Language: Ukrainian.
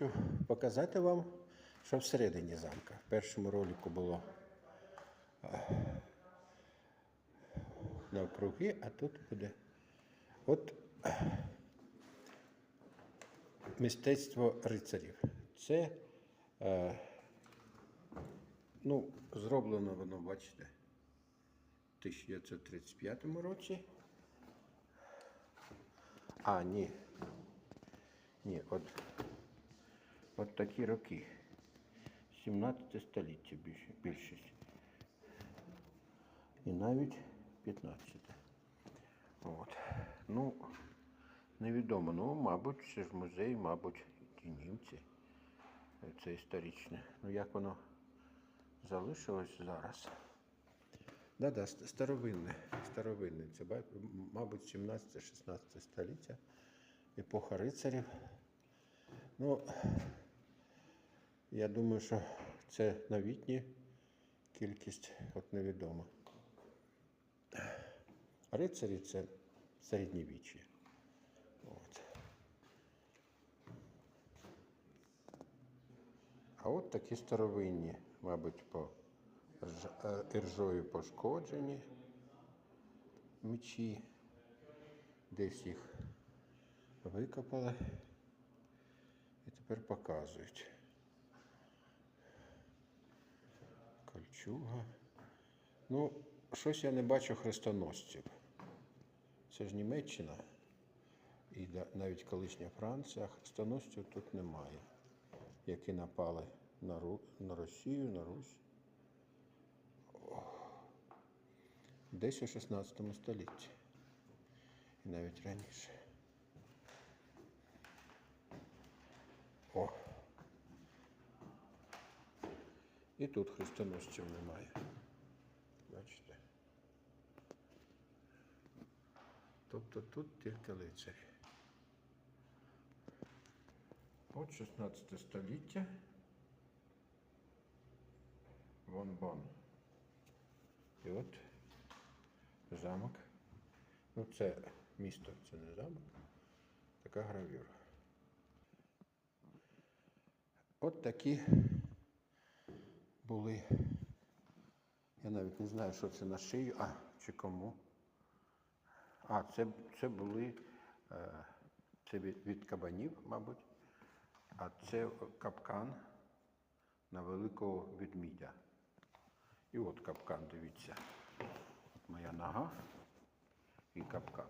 хочу показати вам, що всередині замка. В першому ролику було е, навкруги, а тут буде. От е, мистецтво рицарів. Це е, ну, зроблено воно, бачите, в 1935 році. А, ні. Ні, от, от такі роки. 17 століття більшість. І навіть 15. От. Ну, невідомо. Ну, мабуть, це ж музей, мабуть, ті німці. Це історичне. Ну, як воно залишилось зараз? Да-да, старовинне. Старовинне. Це, мабуть, 17-16 століття. Епоха рицарів. Ну, я думаю, що це новітні кількість от невідома. Рицарі це середньовіччя. От. А от такі старовинні, мабуть, по е, іржою пошкоджені мечі. Десь їх викопали і тепер показують. Кольчуга. Ну, щось я не бачу хрестоносців. Це ж Німеччина і навіть колишня Франція, хрестоносців тут немає, які напали на, Ру... на Росію, на Русь. О. Десь у 16 столітті. І навіть раніше. О. І тут хрестоносців немає. Бачите? Тобто тут тільки лицарі. От 16 століття. Вон Бон. І от замок. Ну, це місто, це не замок. Така гравюра. От такі були. Я навіть не знаю, що це на шию, а чи кому. А, це, це були е, це від, від кабанів, мабуть. А це капкан на великого ведмідя. І от капкан, дивіться. От моя нога і капкан.